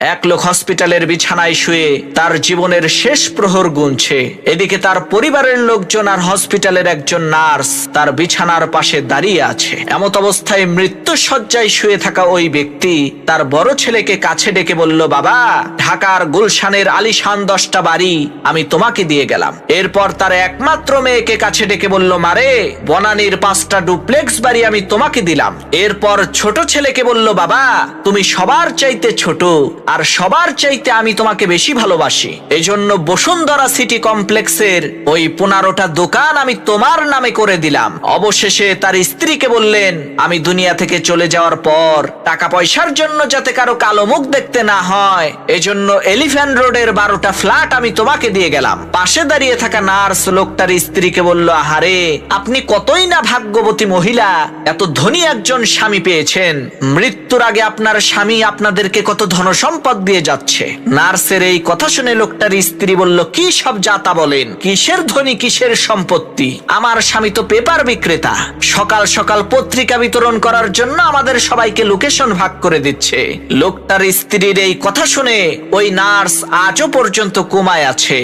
এক লোক হসপিটালের বিছানায় শুয়ে তার জীবনের শেষ প্রহর গুনছে। এদিকে তার পরিবারের লোকজন আর হসপিটালের একজন নার্স তার বিছানার পাশে দাঁড়িয়ে আছে। এমত অবস্থায় মৃত্যু শয্যায় শুয়ে থাকা ওই ব্যক্তি তার বড় ছেলেকে কাছে ডেকে বলল, বাবা, ঢাকার গুলশানের আলিশান দশটা বাড়ি আমি তোমাকে দিয়ে গেলাম। এরপর তার একমাত্র মেয়েকে কাছে ডেকে বলল, মারে, বনানীর পাঁচটা ডুপ্লেক্স বাড়ি আমি তোমাকে দিলাম। এরপর ছোট ছেলেকে বলল, বাবা, তুমি সবার চাইতে ছোট। আর সবার চাইতে আমি তোমাকে বেশি ভালোবাসি। এজন্য বসুন্ধরা সিটি কমপ্লেক্সের ওই পনেরোটা দোকান আমি তোমার নামে করে দিলাম। অবশেষে তার স্ত্রীকে বললেন, আমি দুনিয়া থেকে চলে যাওয়ার পর টাকা পয়সার জন্য যাতে কারও কালো মুখ দেখতে না হয়, এজন্য এলিফ্যান্ট রোডের বারোটা ফ্ল্যাট আমি তোমাকে দিয়ে গেলাম। পাশে দাঁড়িয়ে থাকা নার্স লোকটার স্ত্রীকে বলল, আহারে, আপনি কতই না ভাগ্যবতী মহিলা, এত ধনী একজন স্বামী পেয়েছেন। মৃত্যুর আগে আপনার স্বামী আপনাদেরকে কত ধনসম্পদ দিয়ে যাচ্ছে। নার্সের এই কথা শুনে লোকটার স্ত্রী বলল, কি সব জাতা বলেন? কিসের ধনী কিসের সম্পত্তি? আমার স্বামী তো পেপার বিক্রেতা। সকাল সকাল পত্রিকা বিতরণ করার জন্য আমাদের সবাইকে লোকেশন ভাগ করে দিচ্ছে। লোকটার স্ত্রীর এই কথা শুনে ওই নার্স আজও পর্যন্ত কোমায় আছে।